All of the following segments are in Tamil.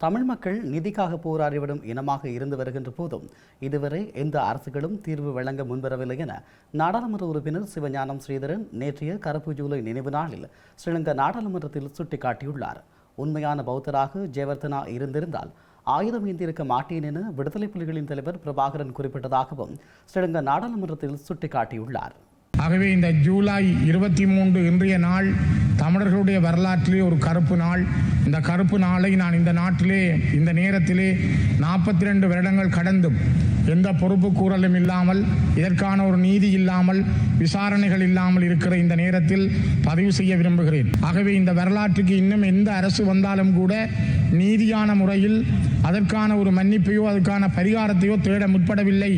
தமிழ் மக்கள் நீதிக்காக போராடிவிடும் இனமாக இருந்து வருகின்ற போதும் இதுவரை எந்த அரசுகளும் தீர்வு வழங்க முன்வரவில்லை என நாடாளுமன்ற உறுப்பினர் சிவஞானம் ஸ்ரீதரன் நேற்றைய கருப்பு ஜூலை நினைவு நாளில் ஸ்ரீலங்கா நாடாளுமன்றத்தில் சுட்டிக்காட்டியுள்ளார். உண்மையான பௌத்தராக ஜெயவர்தனா இருந்திருந்தால் ஆயுதம் ஏந்தியிருக்க மாட்டேன் என விடுதலை புலிகளின் தலைவர் பிரபாகரன் குறிப்பிட்டதாகவும் ஸ்ரீலங்கா நாடாளுமன்றத்தில் சுட்டிக்காட்டியுள்ளார். ஆகவே இந்த ஜூலை இருபத்தி மூன்று இன்றைய நாள் தமிழர்களுடைய வரலாற்றிலே ஒரு கருப்பு நாள். இந்த கருப்பு நாளை நான் இந்த நாட்டிலே இந்த நேரத்திலே நாற்பத்தி ரெண்டு வருடங்கள் கடந்தும் எந்த பொறுப்பு கூறலும் இல்லாமல் இதற்கான ஒரு நீதி இல்லாமல் விசாரணைகள் இல்லாமல் இருக்கிற இந்த நேரத்தில் பதிவு செய்ய விரும்புகிறேன். ஆகவே இந்த வரலாற்றுக்கு இன்னும் எந்த அரசு வந்தாலும் கூட நீதியான முறையில் அதற்கான ஒரு மன்னிப்பையோ அதற்கான பரிகாரத்தையோ தேட முற்படவில்லை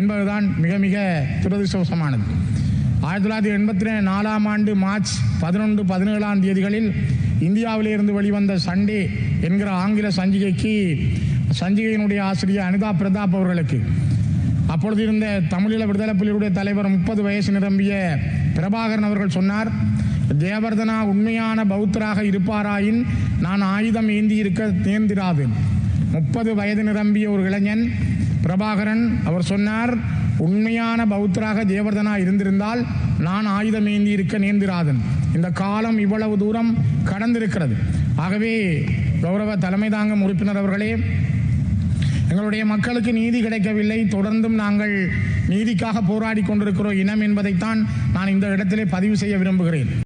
என்பதுதான் மிக மிக துரதிருஷ்டவசமானது. ஆயிரத்தி தொள்ளாயிரத்தி எண்பத்தி நாலாம் ஆண்டு மார்ச் பதினொன்று பதினேழாம் தேதிகளில் இந்தியாவிலிருந்து வெளிவந்த சண்டே என்கிற ஆங்கில சஞ்சிகைக்கு சஞ்சிகையினுடைய ஆசிரியர் அனிதா பிரதாப் அவர்களுக்கு. அப்பொழுது இருந்த தமிழீழ விடுதலை புலிகளுடைய தலைவர் முப்பது வயசு நிரம்பிய பிரபாகரன் அவர்கள் சொன்னார் தேவர்தனா உண்மையான பௌத்தராக இருப்பாராயின் நான் ஆயுதம் ஏந்தி இருக்க தேர்ந்திராது முப்பது வயது நிரம்பிய ஒரு இளைஞன் பிரபாகரன் அவர் சொன்னார் உண்மையான பௌத்தராக ஜெயவர்தனா இருந்திருந்தால் நான் ஆயுதம் ஏந்தி இருக்க நேர்ந்திராதன். இந்த காலம் இவ்வளவு தூரம் கடந்திருக்கிறது. ஆகவே கௌரவ தலைமை தாங்கும் உறுப்பினர் அவர்களே எங்களுடைய மக்களுக்கு நீதி கிடைக்கவில்லை. தொடர்ந்தும் நாங்கள் நீதிக்காக போராடி கொண்டிருக்கிறோம். இனம் என்பதைத்தான் நான் இந்த இடத்திலே பதிவு செய்ய விரும்புகிறேன்.